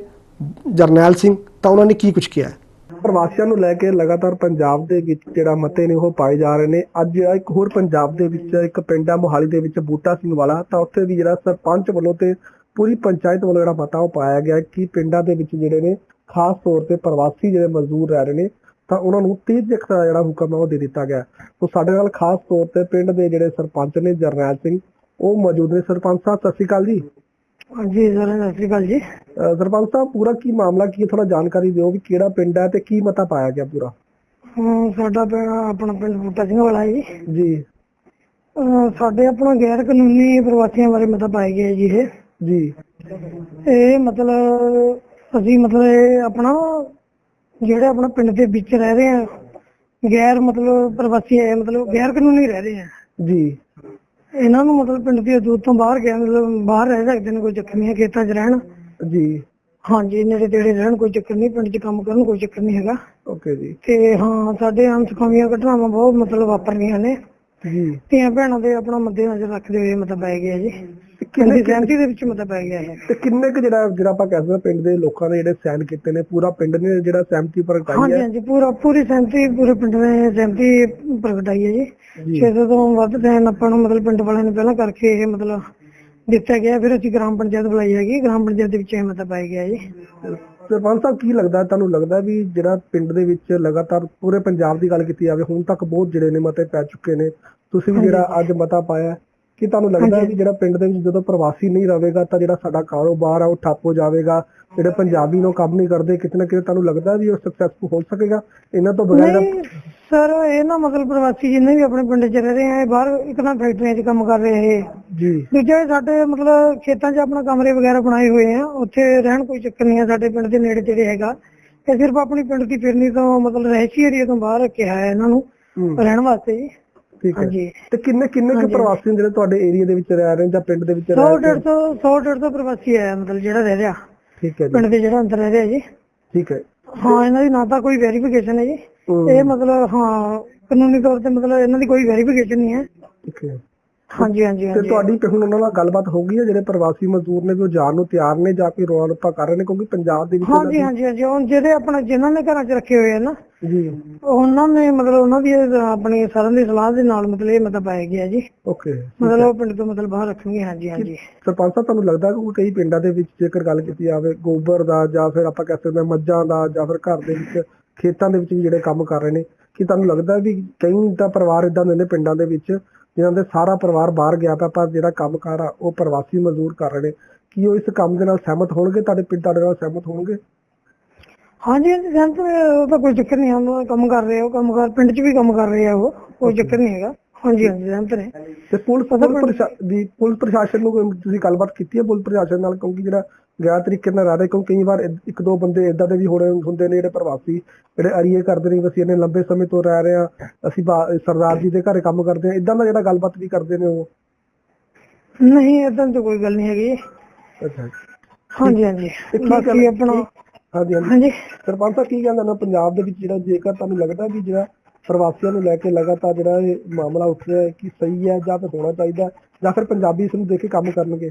[SPEAKER 1] ਜਰਨੈਲ ਸਿੰਘ, ਤਾਂ ਉਹਨਾਂ ਨੇ ਕੀ ਕੁਝ ਕਿਹਾ ਪ੍ਰਵਾਸੀਆਂ ਨੂੰ ਲੈ ਕੇ ਲਗਾਤਾਰ ਪੰਜਾਬ ਦੇ ਵਿੱਚ ਜਿਹੜਾ ਮਤੇ ਨੇ ਉਹ ਪਾਏ ਜਾ ਰਹੇ ਨੇ। ਅੱਜ ਇੱਕ ਹੋਰ ਪੰਜਾਬ ਦੇ ਵਿੱਚ, ਇੱਕ ਪਿੰਡ ਆ ਮੋਹਾਲੀ ਦੇ ਵਿੱਚ, ਬੂਟਾ ਸਿੰਘ ਵਾਲਾ, ਤਾਂ ਉੱਥੇ ਵੀ ਜਿਹੜਾ ਸਰਪੰਚ ਵੱਲੋਂ ਤੇ ਪੂਰੀ ਪੰਚਾਇਤ ਵੱਲੋਂ ਜਿਹੜਾ ਮਤਾ ਉਹ ਪਾਇਆ ਗਿਆ ਕਿ ਪਿੰਡਾਂ ਦੇ ਵਿੱਚ ਜਿਹੜੇ ਨੇ ਖਾਸ ਤੌਰ ਤੇ ਪ੍ਰਵਾਸੀ ਜਿਹੜੇ ਮਜ਼ਦੂਰ ਰਹਿ ਰਹੇ ਨੇ ਤਾਂ ਉਹਨਾਂ ਨੂੰ 30 ਤੱਕ ਦਾ ਜਿਹੜਾ ਹੁਕਮ ਹੈ ਉਹ ਦੇ ਦਿੱਤਾ ਗਿਆ। ਸੋ ਸਾਡੇ ਨਾਲ ਖਾਸ ਤੌਰ ਤੇ ਪਿੰਡ ਦੇ ਜਿਹੜੇ ਸਰਪੰਚ ਨੇ ਜਰਨੈਲ ਸਿੰਘ ਉਹ ਮੌਜੂਦ ਨੇ। ਸਰਪੰਚ ਸਾਹਿਬ ਸਤਿ ਸ਼੍ਰੀ ਅਕਾਲ ਜੀ।
[SPEAKER 2] ਹਾਂਜੀ ਸਰ ਸਤਿ ਸ਼੍ਰੀ ਅਕਾਲ ਜੀ।
[SPEAKER 1] ਸਰਪੰਚ ਸਾਹਿਬ ਪੂਰਾ ਕੀ ਮਾਮਲਾ ਕੀ ਥੋੜਾ ਜਾਣਕਾਰੀ ਦਿਓ ਵੀ ਕਿਹੜਾ ਪਿੰਡ ਹੈ ਤੇ ਕੀ ਮਤਾ ਪਾਇਆ ਗਿਆ ਪੂਰਾ?
[SPEAKER 2] ਸਾਡਾ ਪਿੰਡ ਆਪਣਾ ਪਿੰਡ ਬੂਟਾ ਸਿੰਘ ਵਾਲਾ ਹੈ ਜੀ।
[SPEAKER 1] ਜੀ।
[SPEAKER 2] ਸਾਡੇ ਆਪਣਾ ਗੈਰ ਕਾਨੂੰਨੀ ਪ੍ਰਵਾਸੀਆਂ ਬਾਰੇ ਮਤਾ ਪਾਇਆ ਗਿਆ ਜੀ ਇਹ।
[SPEAKER 1] ਜੀ।
[SPEAKER 2] ਇਹ ਮਤਲਬ ਅਸੀਂ ਮਤਲਬ ਇਹ ਆਪਣਾ ਜਿਹੜੇ ਆਪਣਾ ਪਿੰਡ ਦੇ ਵਿੱਚ ਰਹਿ ਰਹੇ ਆ ਗੈਰ ਮਤਲਬ ਪ੍ਰਵਾਸੀ ਹੈ ਮਤਲਬ ਗੈਰ ਕਾਨੂੰਨੀ ਰਹਿ ਰਹੇ ਆ
[SPEAKER 1] ਜੀ।
[SPEAKER 2] ਇਹਨਾਂ ਨੂੰ ਮਤਲਬ ਪਿੰਡ ਦੀ ਹਦੂਦ ਤੋਂ ਬਾਹਰ ਗਿਆ ਮਤਲਬ ਬਾਹਰ ਰਹਿ ਸਕਦੇ ਨੇ ਕੋਈ ਚੱਕਰ ਨਹੀਂ ਹੈ ਖੇਤਾਂ 'ਚ ਰਹਿਣ।
[SPEAKER 1] ਜੀ।
[SPEAKER 2] ਹਾਂਜੀ ਨੇੜੇ ਤੇੜੇ ਰਹਿਣ ਕੋਈ ਚੱਕਰ ਨਹੀਂ ਪਿੰਡ 'ਚ ਕੰਮ ਕਰਨ ਕੋਈ ਚੱਕਰ ਨਹੀਂ ਹੈਗਾ।
[SPEAKER 1] ਓਕੇ ਜੀ।
[SPEAKER 2] ਤੇ ਹਾਂ ਸਾਡੇ ਅਨਸਖਾਵੀਆਂ ਘਟਨਾਵਾਂ ਬਹੁਤ ਮਤਲਬ ਵਾਪਰਨੀਆਂ ਨੇ।
[SPEAKER 1] ਜੀ।
[SPEAKER 2] ਧੀਆਂ ਭੈਣਾਂ ਦੇ ਆਪਣਾ ਮੱਦੇ ਨਜ਼ਰ ਰੱਖਦੇ ਹੋਏ ਮਤਲਬ ਪਾਇਆ ਗਿਆ ਜੀ। ਕਿੰਨੀ ਸਹਿਮਤੀ ਦੇ ਵਿੱਚ ਮਤਲਬ ਪਾਇਆ ਗਿਆ ਹੈ
[SPEAKER 1] ਤੇ ਕਿੰਨੇ ਕੁ ਜਿਹੜਾ ਜਿਹੜਾ ਆਪਾਂ ਕਹਿ ਸਕਦੇ ਪਿੰਡ ਦੇ ਲੋਕਾਂ ਨੇ ਜਿਹੜੇ ਸਾਈਨ ਕੀਤੇ ਨੇ ਪੂਰਾ ਪਿੰਡ ਨੇ ਜਿਹੜਾ ਸਹਿਮਤੀ ਪ੍ਰਗਟਾਈ
[SPEAKER 2] ਹਾਂਜੀ
[SPEAKER 1] ਹੈ?
[SPEAKER 2] ਹਾਂਜੀ ਪੂਰਾ ਪੂਰੀ ਸਹਿਮਤੀ ਪੂਰੇ ਪਿੰਡ ਨੇ ਸਹਿਮਤੀ ਪ੍ਰਗਟਾਈ ਹੈ ਜੀ।
[SPEAKER 1] ਜੀ।
[SPEAKER 2] 600 ਤੋਂ ਵੱਧ ਸੈਨ ਆਪਾਂ ਨੂੰ ਮਤਲਬ ਪਿੰਡ ਵਾਲਿਆਂ ਨੇ ਪਹਿਲਾਂ ਕਰਕੇ ਇਹ ਮਤਲਬ ਦਿੱਤਾ ਗਿਆ। ਫਿਰ ਅਸੀਂ ਗ੍ਰਾਮ ਪੰਚਾਇਤ ਬੁਲਾਈ ਹੈਗੀ। ਗ੍ਰਾਮ ਪੰਚਾਇਤ ਦੇ ਵਿੱਚ ਇਹ ਮਤਲਬ ਪਾਇਆ ਗਿਆ ਜੀ।
[SPEAKER 1] ਸਰਪੰਚ ਸਾਹਿਬ ਕੀ ਲੱਗਦਾ ਤੁਹਾਨੂੰ ਲੱਗਦਾ ਵੀ ਜਿਹੜਾ ਪਿੰਡ ਦੇ ਵਿੱਚ ਲਗਾਤਾਰ ਪੂਰੇ ਪੰਜਾਬ ਦੀ ਗੱਲ ਕੀਤੀ ਜਾਵੇ ਹੁਣ ਤੱਕ ਬਹੁਤ ਜਿਹੜੇ ਨੇ ਮਤੇ ਪੈ ਚੁੱਕੇ ਨੇ। ਤੁਸੀਂ ਵੀ ਜਿਹੜਾ ਅੱਜ ਮਤਾ ਪਾਇਆ ਕੀ ਤੁਹਾਨੂੰ ਲੱਗਦਾ ਹੈ ਵੀ ਜਿਹੜਾ ਪਿੰਡ ਦੇ ਵਿੱਚ ਜਦੋਂ ਪ੍ਰਵਾਸੀ ਨਹੀਂ ਰਹੇਗਾ ਤਾਂ ਜਿਹੜਾ ਸਾਡਾ ਕਾਰੋਬਾਰ ਆ ਉਹ ਠੱਪ ਹੋ ਜਾਵੇਗਾ? ਜਿਹੜੇ ਪੰਜਾਬੀ ਨੂੰ ਕੰਮ ਨਹੀਂ ਕਰਦੇ ਕਿਤੇ ਨਾ ਕਿਤੇ ਤੁਹਾਨੂੰ ਲੱਗਦਾ ਵੀ ਉਹ ਸਕਸੈਸਫੁਲ ਹੋ ਸਕੇਗਾ? ਇਹਨਾਂ ਤੋਂ ਬਗੈਰ
[SPEAKER 2] ਸਰ ਇਹ ਨਾ ਮਤਲਬ ਪ੍ਰਵਾਸੀ ਜਿੰਨੇ ਵੀ ਆਪਣੇ ਪਿੰਡ 'ਚ ਰਹਿ ਰਹੇ ਆ ਇਹ ਬਾਹਰ ਇੱਕ ਤਾਂ ਫੈਕਟਰੀਆਂ 'ਚ ਕੰਮ ਕਰ ਰਹੇ ਇਹ।
[SPEAKER 1] ਜੀ।
[SPEAKER 2] ਦੂਜਾ ਸਾਡੇ ਮਤਲਬ ਖੇਤਾਂ 'ਚ ਆਪਣਾ ਕਮਰੇ ਵਗੈਰਾ ਬਣਾਏ ਹੋਏ ਆ ਉੱਥੇ ਰਹਿਣ ਕੋਈ ਚੱਕਰ ਨਹੀਂ ਆ ਸਾਡੇ ਪਿੰਡ ਦੇ ਨੇੜੇ ਤੇੜੇ ਹੈਗਾ। ਇਹ ਸਿਰਫ ਆਪਣੀ ਪਿੰਡ ਦੀ ਫਿਰਨੀ ਤੋਂ ਮਤਲਬ ਰਹਿਸ਼ੀ ਏਰੀਆ ਤੋਂ ਬਾਹਰ ਰੱਖਿਆ ਹੈ ਇਹਨਾਂ ਨੂੰ ਰਹਿਣ ਵਾਸਤੇ ਜੀ।
[SPEAKER 1] ਠੀਕ ਹੈ। ਤੇ ਕਿੰਨੇ ਕਿੰਨੇ ਕੁ ਪ੍ਰਵਾਸੀ ਨੇ ਜਿਹੜੇ ਤੁਹਾਡੇ ਏਰੀਆ ਦੇ ਵਿੱਚ ਰਹਿ ਰਹੇ ਨੇ ਜਾਂ ਪਿੰਡ ਦੇ ਵਿੱਚ
[SPEAKER 2] 100
[SPEAKER 1] ਰਹਿ ਰਹੇ ਨੇ?
[SPEAKER 2] 150 100 150 ਪ੍ਰਵਾਸੀ ਹੈ ਮਤਲਬ ਜਿਹੜਾ ਰਹਿ ਰਿਹਾ।
[SPEAKER 1] ਠੀਕ ਹੈ ਜੀ।
[SPEAKER 2] ਪਿੰਡ ਦੇ ਜਿਹੜਾ ਅੰਦਰ ਰਹਿ ਰਿਹਾ ਜੀ।
[SPEAKER 1] ਠੀਕ ਹੈ।
[SPEAKER 2] ਹਾਂ ਇਹਨਾਂ ਦੀ ਨਾ ਤਾਂ ਕੋਈ ਵੈਰੀਫਿਕੇਸ਼ਨ ਹੈ ਜੀ। ਇਹ ਮਤਲਬ ਹਾਂ ਕਾਨੂੰਨੀ ਤੌਰ ਤੇ ਮਤਲਬ ਇਹਨਾਂ ਦੀ ਕੋਈ ਵੈਰੀਫਿਕੇਸ਼ਨ ਨਹੀਂ ਹੈ।
[SPEAKER 1] ਠੀਕ ਹੈ।
[SPEAKER 2] ਹਾਂਜੀ ਹਾਂਜੀ
[SPEAKER 1] ਤੇ ਤੁਹਾਡੀ ਤੇ ਹੁਣ ਉਹਨਾਂ ਨਾਲ ਗੱਲਬਾਤ ਹੋ ਗਈ ਹੈ ਜਿਹੜੇ ਪ੍ਰਵਾਸੀ ਮਜ਼ਦੂਰ ਨੇ ਉਹ ਜਾਣ ਨੂੰ ਤਿਆਰ ਨੇ ਜਾਂ ਕੋਈ ਰੋਲ ਰੱਪਾ ਕਰ ਰਹੇ ਨੇ ਕਿਉਂਕਿ ਪੰਜਾਬ ਦੇ ਵਿੱਚ
[SPEAKER 2] ਹਾਂਜੀ ਹਾਂਜੀ ਹਾਂਜੀ। ਹੁਣ ਜਿਹੜੇ ਆਪਣਾ ਜਿਨ੍ਹਾਂ ਨੇ ਘਰਾਂ 'ਚ ਰੱਖੇ ਹੋਏ ਆ ਨਾ
[SPEAKER 1] ਜੀ।
[SPEAKER 2] ਉਹਨਾਂ ਨੇ ਮਤਲਬ ਉਹਨਾਂ ਦੀ ਇਹ ਆਪਣੀ ਸਾਰਿਆਂ ਦੀ ਸਲਾਹ ਦੇ ਨਾਲ ਮਤਲਬ ਇਹ ਮਤਲਬ ਪਾਇਆ ਗਿਆ ਜੀ।
[SPEAKER 1] ਓਕੇ
[SPEAKER 2] ਮਤਲਬ ਉਹ ਪਿੰਡ ਤੋਂ ਮਤਲਬ ਬਾਹਰ ਰੱਖਣਗੇ ਹਾਂਜੀ ਹਾਂਜੀ।
[SPEAKER 1] ਸਰਪੰਚ ਸਾਹਿਬ ਤੁਹਾਨੂੰ ਲੱਗਦਾ ਕਿ ਕਈ ਪਿੰਡਾਂ ਦੇ ਵਿੱਚ ਜੇਕਰ ਗੱਲ ਕੀਤੀ ਜਾਵੇ ਗੋਬਰ ਦਾ ਜਾਂ ਫਿਰ ਆਪਾਂ ਕਹਿ ਸਕਦੇ ਹਾਂ ਮੱਝਾਂ ਦਾ ਜਾਂ ਫਿਰ ਘਰ ਦੇ ਵਿੱਚ ਖੇਤਾਂ ਦੇ ਵਿੱਚ ਵੀ ਜਿਹੜੇ ਕੰਮ ਕਰ ਰਹੇ ਨੇ ਕੀ ਤੁਹਾਨੂੰ ਲੱਗਦਾ ਵੀ ਕਈ ਤਾਂ ਪਰਿਵਾਰ ਇਦਾਂ ਦੇ ਨੇ ਪਿੰਡਾਂ ਦੇ ਵਿੱਚ ਜਿਨ੍ਹਾਂ ਦੇ ਸਾਰਾ ਪਰਿਵਾਰ ਬਾਹਰ ਗਿਆ ਪਿਆ ਪਰ ਜਿਹੜਾ ਕੰਮਕਾਰ ਆ ਉਹ ਪ੍ਰਵਾਸੀ ਮਜ਼ਦੂਰ ਕਰ ਰਹੇ ਨੇ। ਕੀ ਉਹ ਇਸ ਕੰਮ ਦੇ ਨਾਲ ਸਹਿਮਤ ਹੋਣਗੇ? ਤੁਹਾਡੇ ਪਿੰਡ ਤੁਹਾਡੇ ਨਾਲ ਸਹਿਮਤ ਹੋਣਗੇ?
[SPEAKER 2] ਹਾਂਜੀ ਹਾਂਜੀ ਨੇ ਉਹ ਤਾਂ ਕੋਈ ਚੱਕਰ ਨਹੀਂ ਆਉਂਦਾ ਕੰਮ ਕਰ ਰਹੇ ਉਹ ਕੰਮ ਕਰ ਪਿੰਡ 'ਚ ਵੀ ਕੰਮ ਕਰ ਰਹੇ ਆ ਉਹ ਕੋਈ ਚੱਕਰ ਨਹੀਂ ਹੈਗਾ। ਹਾਂਜੀ ਹਾਂਜੀ ਸਹਿਮਤ ਨੇ।
[SPEAKER 1] ਤੇ ਪੁਲਿਸ ਪੁਲਿਸ ਪ੍ਰਸ਼ਾ- ਦੀ ਪੁਲਿਸ ਪ੍ਰਸ਼ਾਸਨ ਨੂੰ ਕੋਈ ਤੁਸੀਂ ਗੱਲਬਾਤ ਕੀਤੀ ਹੈ ਪੁਲਿਸ ਪ੍ਰਸ਼ਾਸਨ ਨਾਲ? ਕਿਉਂਕਿ ਜਿਹੜਾ ਗੈਰ ਤਰੀਕੇ ਨਾਲ ਰਹਿ ਰਹੇ ਕਿਉਂਕਿ ਕਈ ਵਾਰ ਇੱਕ ਦੋ ਬੰਦੇ ਇਦਾਂ ਦੇ ਵੀ ਹੋਣੇ ਹੁੰਦੇ ਨੇ ਜਿਹੜੇ ਪ੍ਰਵਾਸੀ ਜਿਹੜੇ ਅਰੀਏ ਕਰਦੇ ਨੇ ਵੀ ਅਸੀਂ ਇਹਨੇ ਲੰਬੇ ਸਮੇਂ ਤੋਂ ਰਹਿ ਰਹੇ ਆ ਅਸੀਂ ਬਾ- ਸਰਦਾਰ ਜੀ ਦੇ ਘਰੇ ਕੰਮ ਕਰਦੇ ਆ ਇਦਾਂ ਦਾ ਜਿਹੜਾ ਗੱਲਬਾਤ ਵੀ ਕਰਦੇ ਨੇ ਉਹ?
[SPEAKER 2] ਨਹੀਂ ਏਦਾਂ ਤਾਂ ਕੋਈ ਗੱਲ ਨਹੀਂ ਹੈਗੀ।
[SPEAKER 1] ਅੱਛਾ।
[SPEAKER 2] ਹਾਂਜੀ ਹਾਂਜੀ।
[SPEAKER 1] ਤੇ ਕੀ
[SPEAKER 2] ਬਾਕੀ ਆਪਣਾ
[SPEAKER 1] ਹਾਂਜੀ ਹਾਂਜੀ
[SPEAKER 2] ਹਾਂਜੀ।
[SPEAKER 1] ਸਰਪੰਚ ਸਾਹਿਬ ਕੀ ਕਹਿੰਦਾ ਨਾ ਪੰਜਾਬ ਦੇ ਵਿੱਚ ਜਿਹੜਾ ਜੇਕਰ ਤੁਹਾਨੂੰ ਲੱਗਦਾ ਵੀ ਜਿਹੜਾ ਪ੍ਰਵਾਸੀਆਂ ਨੂੰ ਲੈ ਕੇ ਲਗਾਤਾਰ ਜਿਹੜਾ ਇਹ ਮਾਮਲਾ ਉੱਠ ਰਿਹਾ ਹੈ ਕਿ ਸਹੀ ਹੈ ਜਾਂ ਫਿਰ ਹੋਣਾ ਚਾਹੀਦਾ ਜਾਂ ਫਿਰ ਪੰਜਾਬੀ ਇਸ ਨੂੰ ਦੇਖ ਕੇ ਕੰਮ ਕਰਨਗੇ?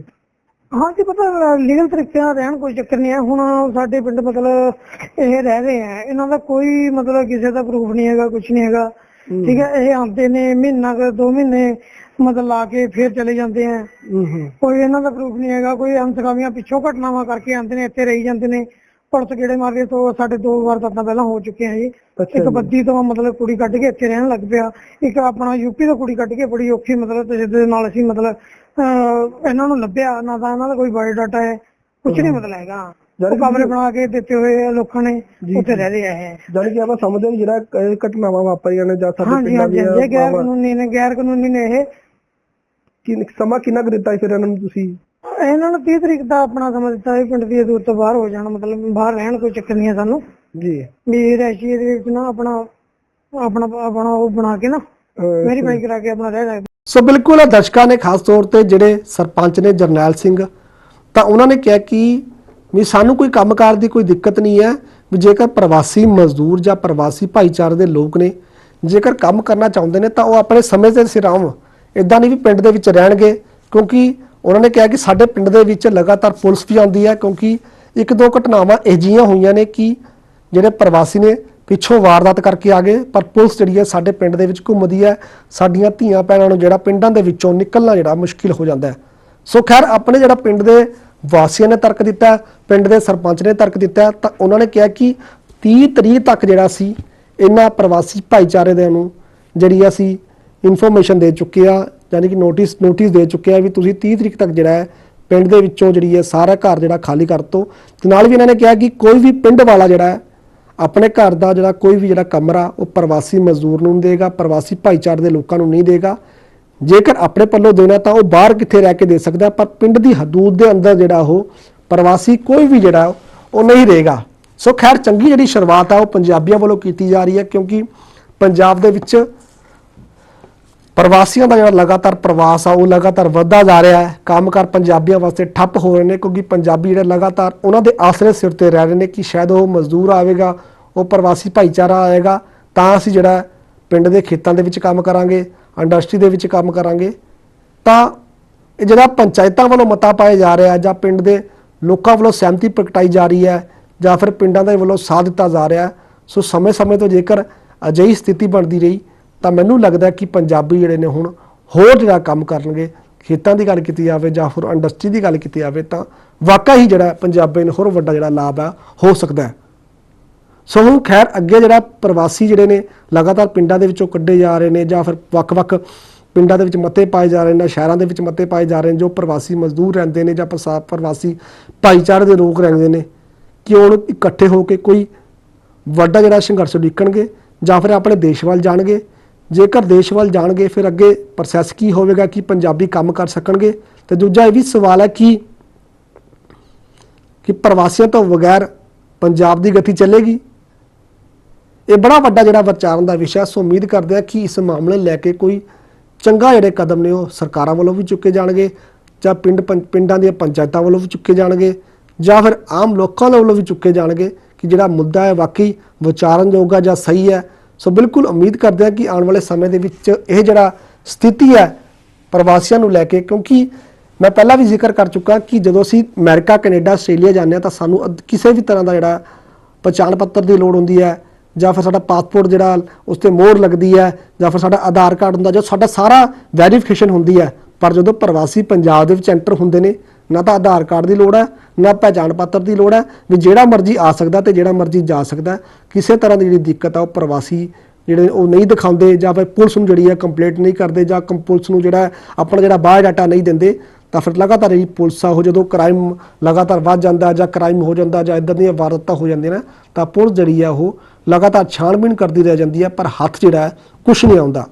[SPEAKER 2] ਹਾਂਜੀ ਪਤਾ ਲੀਗਲ ਤਰੀਕੇ ਨਾਲ ਰਹਿਣ ਕੋਈ ਚੱਕਰ ਨਹੀਂ ਹੈ। ਹੁਣ ਸਾਡੇ ਪਿੰਡ ਮਤਲਬ ਇਹ ਰਹਿ ਰਹੇ ਆ ਇਹਨਾਂ ਦਾ ਕੋਈ ਮਤਲਬ ਕਿਸੇ ਦਾ ਪ੍ਰੂਫ ਨਹੀਂ ਹੈਗਾ ਕੁਝ ਨਹੀਂ ਹੈਗਾ। ਠੀਕ ਹੈ ਇਹ ਆਉਂਦੇ ਨੇ ਮਹੀਨਾ ਕੁ ਦੋ ਮਹੀਨੇ ਮਤਲਬ ਲਾ ਕੇ ਫੇਰ ਚਲੇ ਜਾਂਦੇ ਆ
[SPEAKER 1] ਹੂੰ ਹੂੰ।
[SPEAKER 2] ਕੋਈ ਇਹਨਾਂ ਦਾ ਪ੍ਰੂਫ ਨਹੀਂ ਹੈਗਾ ਕੋਈ ਅੰਤਰਾਮੀਆਂ ਪਿੱਛੋਂ ਘਟਨਾਵਾਂ ਕਰਕੇ ਆਉਂਦੇ ਨੇ ਇੱਥੇ ਰਹੀ ਜਾਂਦੇ ਨੇ। ਪੁਲਿਸ ਗੇੜੇ ਮਾਰਦੇ ਤੋਂ ਸਾਡੇ ਦੋ ਵਾਰ ਤਾਂ ਪਹਿਲਾਂ ਹੋ ਚੁੱਕੇ ਆ ਜੀ। ਇੱਕ। ਬੱਦੀ ਤੋਂ ਮਤਲਬ ਕੁੜੀ ਕੱਢ ਕੇ ਇੱਥੇ ਰਹਿਣ ਲੱਗ ਪਿਆ। ਇੱਕ ਆਪਣਾ ਯੂਪੀ ਤੋਂ ਕੁੜੀ ਕੱਢ ਕੇ ਬੜੀ ਔਖੀ ਮਤਲਬ ਤਜਰਬੇ ਨਾਲ ਅਸੀਂ ਮਤਲਬ ਇਹਨਾਂ ਨੂੰ ਲੱਭਿਆ। ਨਾ ਤਾਂ ਇਹਨਾਂ ਦਾ ਕੋਈ ਬਾਇਓਡਾਟਾ ਹੈ ਕੁਝ ਨਹੀਂ ਮਤਲਬ ਹੈਗਾ। ਉਹ ਕਮਰੇ ਬਣਾ ਕੇ ਦਿੱਤੇ ਹੋਏ ਆ ਲੋਕਾਂ ਨੇ ਉੱਥੇ ਰਹਿ ਰਹੇ ਆ
[SPEAKER 1] ਜਾਨੀ ਕਿ ਆਪਾਂ ਸਮਝਦੇ ਹਾਂ ਜਿਹੜਾ ਘਟਨਾਵਾਂ ਵਾਪਰੀਆਂ ਨੇ ਜਾਂ ਸਾਡੇ
[SPEAKER 2] ਹਾਂਜੀ
[SPEAKER 1] ਪਿੰਡਾਂ
[SPEAKER 2] ਹਾਂਜੀ
[SPEAKER 1] ਦੀਆਂ
[SPEAKER 2] ਹਾਂਜੀ, ਇਹ ਗੈਰ ਕਾਨੂੰਨੀ ਨੇ ਗੈਰ ਕਾਨੂੰਨੀ ਨੇ ਇਹ।
[SPEAKER 1] ਕਿ ਸਮਾਂ ਕਿੰਨਾ ਕੁ ਦਿੱਤਾ ਫਿਰ ਇਹਨਾਂ ਨੂੰ ਤੁਸੀਂ?
[SPEAKER 2] ਇਹਨਾਂ ਨੂੰ 30 ਤਰੀਕ ਦਾ ਆਪਣਾ ਸਮਾਂ ਦਿੱਤਾ ਸੀ ਪਿੰਡ ਦੀ ਹਦੂਦ ਤੋਂ ਬਾਹਰ ਹੋ ਜਾਣ ਮਤਲਬ ਬਾਹਰ ਰਹਿਣ ਕੋਈ ਚੱਕਰ ਨਹੀਂ ਹੈ ਸਾਨੂੰ।
[SPEAKER 1] ਜੀ।
[SPEAKER 2] ਵੀ ਰੈਸ਼ੀ ਦੇ ਵਿੱਚ ਨਾ ਆਪਣਾ ਆਪਣਾ ਆਪਣਾ ਉਹ ਬਣਾ ਕੇ ਨਾ
[SPEAKER 1] ਅਹ,
[SPEAKER 2] ਵੈਰੀਫਾਈ ਕਰਾ ਕੇ ਆਪਣਾ ਰਹਿ ਸਕਦੇ।
[SPEAKER 1] ਸੋ ਬਿਲਕੁਲ ਇਹ ਦਰਸ਼ਕਾਂ ਨੇ ਖਾਸ ਤੌਰ ਤੇ ਜਿਹੜੇ ਸਰਪੰਚ ਨੇ ਜਰਨੈਲ ਸਿੰਘ ਤਾਂ ਉਹਨਾਂ ਨੇ ਕਿਹਾ ਕਿ ਵੀ ਸਾਨੂੰ ਕੋਈ ਕੰਮਕਾਰ ਦੀ ਕੋਈ ਦਿੱਕਤ ਨਹੀਂ ਹੈ ਵੀ ਜੇਕਰ ਪ੍ਰਵਾਸੀ ਮਜ਼ਦੂਰ ਜਾਂ ਪ੍ਰਵਾਸੀ ਭਾਈਚਾਰੇ ਦੇ ਲੋਕ ਨੇ ਜੇਕਰ ਕੰਮ ਕਰਨਾ ਚਾਹੁੰਦੇ ਨੇ ਤਾਂ ਉਹ ਆਪਣੇ ਸਮੇਂ ਦੇ ਸਿਰ ਆਉਣ। ਇਦਾਂ ਨਹੀਂ ਵੀ ਪਿੰਡ ਦੇ ਵਿੱਚ ਰਹਿਣਗੇ ਕਿਉਂਕਿ ਉਹਨਾਂ ਨੇ ਕਿਹਾ ਕਿ ਸਾਡੇ ਪਿੰਡ ਦੇ ਵਿੱਚ ਲਗਾਤਾਰ ਪੁਲਿਸ ਵੀ ਆਉਂਦੀ ਹੈ ਕਿਉਂਕਿ ਇੱਕ ਦੋ ਘਟਨਾਵਾਂ ਅਜਿਹੀਆਂ ਹੋਈਆਂ ਨੇ ਕਿ ਜਿਹੜੇ ਪ੍ਰਵਾਸੀ ਨੇ ਪਿੱਛੋਂ ਵਾਰਦਾਤ ਕਰਕੇ ਆ ਗਏ, ਪਰ ਪੁਲਿਸ ਜਿਹੜੀ ਹੈ ਸਾਡੇ ਪਿੰਡ ਦੇ ਵਿੱਚ ਘੁੰਮਦੀ ਹੈ। ਸਾਡੀਆਂ ਧੀਆਂ ਭੈਣਾਂ ਨੂੰ ਜਿਹੜਾ ਪਿੰਡਾਂ ਦੇ ਵਿੱਚੋਂ ਨਿਕਲਣਾ ਜਿਹੜਾ ਮੁਸ਼ਕਿਲ ਹੋ ਜਾਂਦਾ ਹੈ। ਸੋ ਖੈਰ, ਆਪਣੇ ਜਿਹੜਾ ਪਿੰਡ ਦੇ ਵਾਸੀਆਂ ਨੇ ਤਰਕ ਦਿੱਤਾ, ਪਿੰਡ ਦੇ ਸਰਪੰਚ ਨੇ ਤਰਕ ਦਿੱਤਾ, ਤਾਂ ਉਹਨਾਂ ਨੇ ਕਿਹਾ ਕਿ 30 ਤਰੀਕ ਤੱਕ ਜਿਹੜਾ ਸੀ ਇਹਨਾਂ ਪ੍ਰਵਾਸੀ ਭਾਈਚਾਰੇ ਦੇ ਨੂੰ ਜਿਹੜੀ ਅਸੀਂ ਇਨਫੋਰਮੇਸ਼ਨ ਦੇ ਚੁੱਕੇ ਆ ਯਾਨੀ ਕਿ ਨੋਟਿਸ ਨੋਟਿਸ ਦੇ ਚੁੱਕਿਆ ਵੀ ਤੁਸੀਂ 30 ਤਰੀਕ ਤੱਕ ਜਿਹੜਾ ਹੈ, ਪਿੰਡ ਦੇ ਵਿੱਚੋਂ ਜਿਹੜੀ ਹੈ ਸਾਰਾ ਘਰ ਜਿਹੜਾ ਖਾਲੀ ਕਰ ਤੋ ਤੇ ਨਾਲ ਵੀ ਇਹਨਾਂ ਨੇ ਕਿਹਾ ਕਿ ਕੋਈ ਵੀ ਪਿੰਡ ਵਾਲਾ ਜਿਹੜਾ ਹੈ, ਆਪਣੇ ਘਰ ਦਾ ਜਿਹੜਾ ਕੋਈ ਵੀ ਜਿਹੜਾ ਕਮਰਾ, ਉਹ ਪ੍ਰਵਾਸੀ ਮਜ਼ਦੂਰ ਨੂੰ ਨਹੀਂ ਦੇਗਾ, ਪ੍ਰਵਾਸੀ ਭਾਈਚਾਰੇ ਦੇ ਲੋਕਾਂ ਨੂੰ ਨਹੀਂ ਦੇਗਾ। ਜੇਕਰ ਆਪਣੇ ਪੱਲੋਂ ਦੇਣਾ ਤਾਂ ਉਹ ਬਾਹਰ ਕਿੱਥੇ ਰਹਿ ਕੇ ਦੇ ਸਕਦਾ, ਪਰ ਪਿੰਡ ਦੀ ਹਦੂਦ ਦੇ ਅੰਦਰ ਜਿਹੜਾ ਉਹ ਪ੍ਰਵਾਸੀ ਕੋਈ ਵੀ ਜਿਹੜਾ, ਉਹ ਨਹੀਂ ਰਹੇਗਾ ਸੋ ਖੈਰ, ਚੰਗੀ ਜਿਹੜੀ ਸ਼ੁਰੂਆਤ ਆ, ਉਹ ਪੰਜਾਬੀਆਂ ਵੱਲੋਂ ਕੀਤੀ ਜਾ ਰਹੀ ਹੈ, ਕਿਉਂਕਿ ਪੰਜਾਬ ਦੇ ਵਿੱਚ ਪ੍ਰਵਾਸੀਆਂ ਦਾ ਜਿਹੜਾ ਲਗਾਤਾਰ ਪ੍ਰਵਾਸ ਆ, ਉਹ ਲਗਾਤਾਰ ਵੱਧਦਾ ਜਾ ਰਿਹਾ ਹੈ। ਕੰਮਕਾਰ ਪੰਜਾਬੀਆਂ ਵਾਸਤੇ ਠੱਪ ਹੋ ਰਹੇ ਨੇ, ਕਿਉਂਕਿ ਪੰਜਾਬੀ ਜਿਹੜੇ ਲਗਾਤਾਰ ਉਹਨਾਂ ਦੇ ਆਸਰੇ ਸਿਰ ਤੇ ਰਹਿ ਰਹੇ ਨੇ ਕਿ ਸ਼ਾਇਦ ਉਹ ਮਜ਼ਦੂਰ ਆਵੇਗਾ, ਉਹ ਪ੍ਰਵਾਸੀ ਭਾਈਚਾਰਾ ਆਏਗਾ, ਤਾਂ ਅਸੀਂ ਜਿਹੜਾ ਪਿੰਡ ਦੇ ਖੇਤਾਂ ਦੇ ਵਿੱਚ ਕੰਮ ਕਰਾਂਗੇ, ਇੰਡਸਟਰੀ ਦੇ ਵਿੱਚ ਕੰਮ ਕਰਾਂਗੇ। ਤਾਂ ਇਹ ਜਿਹੜਾ ਪੰਚਾਇਤਾਂ ਵੱਲੋਂ ਮਤਾ ਪਾਏ ਜਾ ਰਿਹਾ ਜਾਂ ਪਿੰਡ ਦੇ ਲੋਕਾਂ ਵੱਲੋਂ ਸਹਿਮਤੀ ਪ੍ਰਗਟਾਈ ਜਾ ਰਹੀ ਹੈ ਜਾਂ ਫਿਰ ਪਿੰਡਾਂ ਦੇ ਵੱਲੋਂ ਸਾਥ ਦਿੱਤਾ ਜਾ ਰਿਹਾ ਸੋ ਸਮੇਂ-ਸਮੇਂ ਤੋਂ ਜੇਕਰ ਅਜਿਹੀ ਸਥਿਤੀ ਬਣਦੀ ਰਹੀ ਤਾਂ ਮੈਨੂੰ ਲੱਗਦਾ ਕਿ ਪੰਜਾਬੀ ਜਿਹੜੇ ਨੇ ਹੁਣ ਹੋਰ ਜਿਹੜਾ ਕੰਮ ਕਰਨਗੇ, ਖੇਤਾਂ ਦੀ ਗੱਲ ਕੀਤੀ ਜਾਵੇ ਜਾਂ ਫਿਰ ਇੰਡਸਟਰੀ ਦੀ ਗੱਲ ਕੀਤੀ ਜਾਵੇ ਤਾਂ ਵਾਕਈ ਹੀ ਜਿਹੜਾ ਪੰਜਾਬੀ ਨੂੰ ਹੋਰ ਵੱਡਾ ਜਿਹੜਾ ਲਾਭ ਆ, ਹੋ ਸਕਦਾ ਹੈ। ਸੋ ਹੁਣ ਖੈਰ, ਅੱਗੇ ਜਿਹੜਾ ਪ੍ਰਵਾਸੀ ਜਿਹੜੇ ਨੇ ਲਗਾਤਾਰ ਪਿੰਡਾਂ ਦੇ ਵਿੱਚੋਂ ਕੱਢੇ ਜਾ ਰਹੇ ਨੇ ਜਾਂ ਫਿਰ ਵੱਖ-ਵੱਖ ਪਿੰਡਾਂ ਦੇ ਵਿੱਚ ਮਤੇ ਪਾਏ ਜਾ ਰਹੇ ਨੇ ਸ਼ਹਿਰਾਂ ਦੇ ਵਿੱਚ ਮਤੇ ਪਾਏ ਜਾ ਰਹੇ ਨੇ, ਜੋ ਪ੍ਰਵਾਸੀ ਮਜ਼ਦੂਰ ਰਹਿੰਦੇ ਨੇ ਜਾਂ ਪ੍ਰਸਾ- ਪ੍ਰਵਾਸੀ ਭਾਈਚਾਰੇ ਦੇ ਲੋਕ ਰਹਿੰਦੇ ਨੇ ਕਿ ਉਹ ਇਕੱਠੇ ਹੋ ਕੇ ਕੋਈ ਵੱਡਾ ਜਿਹੜਾ ਸੰਘਰਸ਼ ਉਲੀਕਣਗੇ ਜਾਂ ਫਿਰ ਆਪਣੇ ਦੇਸ਼ ਵੱਲ ਜਾਣਗੇ? ਜੇਕਰ ਦੇਸ਼ ਵੱਲ ਜਾਣਗੇ, ਫਿਰ ਅੱਗੇ ਪ੍ਰੋਸੈਸ ਕੀ ਹੋਵੇਗਾ, ਕਿ ਪੰਜਾਬੀ ਕੰਮ ਕਰ ਸਕਣਗੇ? ਤੇ ਦੂਜਾ ਇਹ ਵੀ ਸਵਾਲ ਹੈ ਕਿ ਕਿ ਪ੍ਰਵਾਸੀਆਂ ਤੋਂ ਬਗੈਰ ਪੰਜਾਬ ਦੀ ਗਤੀ ਚੱਲੇਗੀ? ਇਹ ਬੜਾ ਵੱਡਾ ਜਿਹੜਾ ਵਿਚਾਰਨ ਦਾ ਵਿਸ਼ਾ ਸੋ ਉਮੀਦ ਕਰਦੇ ਆ ਕਿ ਇਸ ਮਾਮਲੇ ਲੈ ਕੇ ਕੋਈ ਚੰਗਾ ਜਿਹੜੇ ਕਦਮ ਨੇ ਉਹ ਸਰਕਾਰਾਂ ਵੱਲੋਂ ਵੀ ਚੁੱਕੇ ਜਾਣਗੇ, ਜਾਂ ਪਿੰਡ ਪੰ- ਪਿੰਡਾਂ ਦੀਆਂ ਪੰਚਾਇਤਾਂ ਵੱਲੋਂ ਵੀ ਚੁੱਕੇ ਜਾਣਗੇ, ਜਾਂ ਫਿਰ ਆਮ ਲੋਕਾਂ ਦੇ ਵੱਲੋਂ ਵੀ ਚੁੱਕੇ ਜਾਣਗੇ ਕਿ ਜਿਹੜਾ ਮੁੱਦਾ ਹੈ ਵਾਕਈ ਵਿਚਾਰਨਯੋਗ ਹੈ ਜਾਂ ਸਹੀ ਹੈ। ਸੋ ਬਿਲਕੁਲ ਉਮੀਦ ਕਰਦੇ ਹਾਂ ਕਿ ਆਉਣ ਵਾਲੇ ਸਮੇਂ ਦੇ ਵਿੱਚ ਇਹ ਜਿਹੜਾ ਸਥਿਤੀ ਹੈ ਪ੍ਰਵਾਸੀਆਂ ਨੂੰ ਲੈ ਕੇ, ਕਿਉਂਕਿ ਮੈਂ ਪਹਿਲਾਂ ਵੀ ਜ਼ਿਕਰ ਕਰ ਚੁੱਕਾ ਕਿ ਜਦੋਂ ਅਸੀਂ ਅਮਰੀਕਾ, ਕੈਨੇਡਾ, ਆਸਟ੍ਰੇਲੀਆ ਜਾਂਦੇ ਹਾਂ ਤਾਂ ਸਾਨੂੰ ਅਦ- ਕਿਸੇ ਵੀ ਤਰ੍ਹਾਂ ਦਾ ਜਿਹੜਾ ਪਛਾਣ ਪੱਤਰ ਦੀ ਲੋੜ ਹੁੰਦੀ ਹੈ ਜਾਂ ਫਿਰ ਸਾਡਾ ਪਾਸਪੋਰਟ ਜਿਹੜਾ ਉਸ ਤੇ ਮੋਹਰ ਲੱਗਦੀ ਹੈ ਜਾਂ ਫਿਰ ਸਾਡਾ ਆਧਾਰ ਕਾਰਡ ਹੁੰਦਾ, ਜੋ ਸਾਡਾ ਸਾਰਾ ਵੈਰੀਫਿਕੇਸ਼ਨ ਹੁੰਦੀ ਹੈ। ਪਰ ਜਦੋਂ ਪ੍ਰਵਾਸੀ ਪੰਜਾਬ ਦੇ ਵਿੱਚ ਐਂਟਰ ਹੁੰਦੇ ਨੇ ਨਾ ਤਾਂ ਆਧਾਰ ਕਾਰਡ ਦੀ ਲੋੜ ਹੈ, ਨਾ ਪਹਿਚਾਣ ਪੱਤਰ ਦੀ ਲੋੜ ਹੈ, ਵੀ ਜਿਹੜਾ ਮਰਜ਼ੀ ਆ ਸਕਦਾ ਤੇ ਜਿਹੜਾ ਮਰਜ਼ੀ ਜਾ ਸਕਦਾ ਕਿਸੇ ਤਰ੍ਹਾਂ ਦੀ ਜਿਹੜੀ ਦਿੱਕਤ ਆ, ਉਹ ਪ੍ਰਵਾਸੀ ਜਿਹੜੇ ਉਹ ਨਹੀਂ ਦਿਖਾਉਂਦੇ ਜਾਂ ਫਿਰ ਪੁਲਿਸ ਨੂੰ ਜਿਹੜੀ ਹੈ ਕੰਪਲੀਟ ਨਹੀਂ ਕਰਦੇ ਜਾਂ ਕੰਪ- ਪੁਲਿਸ ਨੂੰ ਜਿਹੜਾ ਆਪਣਾ ਜਿਹੜਾ ਬਾਇਓਡਾਟਾ ਨਹੀਂ ਦਿੰਦੇ, ਤਾਂ ਫਿਰ ਲਗਾਤਾਰ ਇਹ ਪੁਲਿਸ ਆ, ਉਹ ਜਦੋਂ ਕ੍ਰਾਈਮ ਲਗਾਤਾਰ ਵੱਧ ਜਾਂਦਾ ਜਾਂ ਕ੍ਰਾਈਮ ਹੋ ਜਾਂਦਾ ਜਾਂ ਇਦਾਂ ਦੀਆਂ ਵਾਰਦਾਤਾਂ ਹੋ ਜਾਂਦੀਆਂ ਨੇ, ਤਾਂ ਪੁਲਿਸ ਜਿਹੜੀ ਆ, ਉਹ ਲਗਾਤਾਰ ਛਾਣਬੀਣ ਕਰਦੀ ਰਹਿ ਜਾਂਦੀ ਹੈ, ਪਰ ਹੱਥ ਜਿਹੜਾ ਹੈ ਕੁਝ ਨਹੀਂ ਆਉਂਦਾ।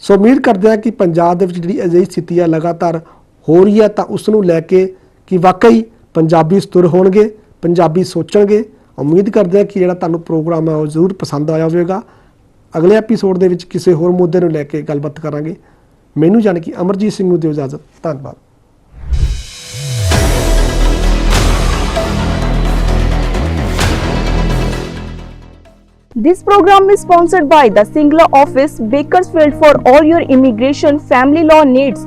[SPEAKER 1] ਸੋ ਉਮੀਦ ਕਰਦੇ ਹਾਂ ਕਿ ਪੰਜਾਬ ਦੇ ਵਿੱਚ ਜਿਹੜੀ ਅਜਿਹੀ ਸਥਿਤੀ ਆ ਲਗਾਤਾਰ ਹੋ ਰਹੀ ਹੈ ਤਾਂ ਉਸ ਨੂੰ ਲੈ ਕੇ ਕਿ ਵਾਕਈ ਪੰਜਾਬੀ ਸਤੁਰ ਹੋਣਗੇ ਪੰਜਾਬੀ ਸੋਚਣਗੇ। ਉਮੀਦ ਕਰਦੇ ਹਾਂ ਕਿ ਜਿਹੜਾ ਤੁਹਾਨੂੰ ਪ੍ਰੋਗਰਾਮ ਹੈ ਉਹ ਜ਼ਰੂਰ ਪਸੰਦ ਆਇਆ ਹੋਵੇਗਾ। ਅਗਲੇ ਐਪੀਸੋਡ ਦੇ ਵਿੱਚ ਕਿਸੇ ਹੋਰ ਮੁੱਦੇ ਨੂੰ ਲੈ ਕੇ ਗੱਲਬਾਤ ਕਰਾਂਗੇ। ਮੈਨੂੰ ਜਾਣ ਕਿ ਅਮਰਜੀਤ ਸਿੰਘ ਨੂੰ ਦਿਓ ਇਜਾਜ਼ਤ। ਧੰਨਵਾਦ।
[SPEAKER 3] This program is sponsored by the Singla Office, Bakersfield for all your immigration family law needs.